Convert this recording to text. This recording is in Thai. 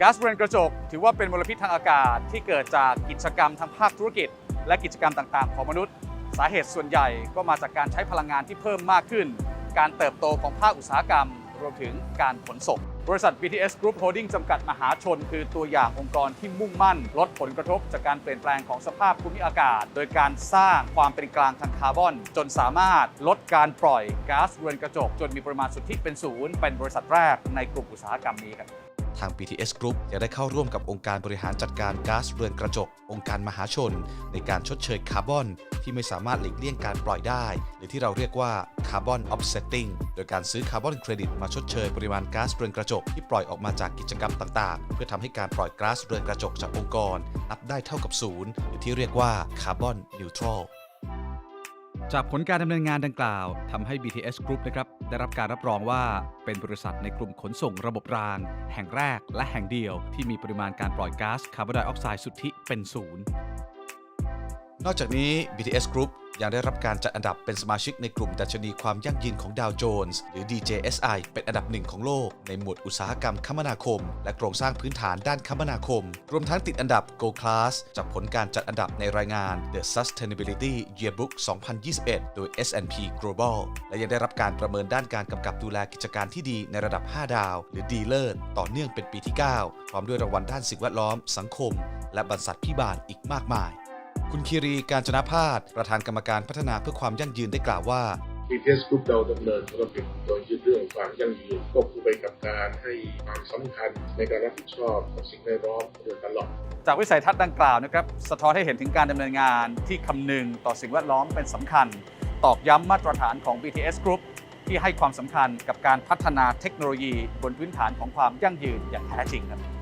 ก๊าซเรือนกระจก ถือว่าเป็นมลพิษทางอากาศที่เกิดจากกิจกรรมทางภาคธุรกิจ และกิจกรรมต่างๆ ของมนุษย์ สาเหตุส่วนใหญ่ก็มาจากการใช้พลังงานที่เพิ่มมากขึ้น การเติบโตของภาคอุตสาหกรรม รวมถึงการขนส่งบริษัท BTS Group Holding จำกัดมหาชน คือตัวอย่างองค์กรที่มุ่งมั่น ลดผลกระทบจากการเปลี่ยนแปลงของสภาพภูมิอากาศ โดยการสร้างความเป็นกลางทางคาร์บอน จนสามารถลดการปล่อยก๊าซเรือนกระจก จนมีปริมาณสุทธิเป็นศูนย์เป็นบริษัทแรกในกลุ่มอุตสาหกรรมนี้ครับ ทาง BTS Group ยังได้เข้าร่วมกับองค์การบริหารจัดการก๊าซเรือนกระจก องค์การมหาชน ในการชดเชยคาร์บอน ที่ไม่สามารถหลีกเลี่ยงการปล่อยได้ หรือที่เราเรียกว่าคาร์บอนออฟเซตติ้งโดยการซื้อคาร์บอนเครดิตมาชดเชยปริมาณก๊าซเรือนกระจกที่ปล่อยออกมาจากกิจกรรมต่างๆ เพื่อทำให้การปล่อยก๊าซเรือนกระจกจากองค์กร นับได้เท่ากับศูนย์หรือที่เรียกว่าคาร์บอนนิวทรัล จากผลการดำเนินงานดังกล่าวทำให้ BTS Group นะครับได้รับการรับรองว่าเป็นบริษัทในกลุ่มขนส่งระบบราง แห่งแรกและแห่งเดียวที่มีปริมาณการปล่อยก๊าซคาร์บอนไดออกไซด์สุทธิเป็นศูนย์นอกจากนี้ BTS Group ยังได้รับการจัดอันดับเป็นสมาชิกในกลุ่มดัชนีความยั่งยืนของดาวโจนส์หรือ DJSI เป็นอันดับหนึ่งของโลก ในหมวดอุตสาหกรรมคมนาคม และโครงสร้างพื้นฐานด้านคมนาคม รวมทั้งติดอันดับ Gold Class จากผลการจัดอันดับในรายงาน The Sustainability Yearbook 2021 โดย S&P Global และยังได้รับการประเมินด้านการกำกับดูแลกิจการที่ดีในระดับ 5 ดาว หรือดีเลิศต่อเนื่องเป็นปีที่ 9 พร้อมด้วยรางวัลด้านสิ่งแวดล้อม สังคม และบรรษัทพิบาลอีกมากมาย คุณคีรีการจนพาสประธานกรรมการพัฒนาเพื่อความยั่งยืนได้กล่าวว่า BTS Group เราดำเนินธุรกิจโดยยึดเรื่องความยั่งยืนควบคู่ไปกับการให้ความสำคัญในการรับผิดชอบต่อสิ่งแวดล้อมโดยตลอดจากวิสัยทัศน์ดังกล่าวนะครับสะท้อนให้เห็นถึงการดำเนินงานที่คำนึงต่อสิ่งแวดล้อมเป็นสำคัญ ตอกย้ำมาตรฐานของ BTS Group ที่ให้ความสำคัญกับการพัฒนาเทคโนโลยีบนพื้นฐานของความยั่งยืนอย่างแท้จริงครับ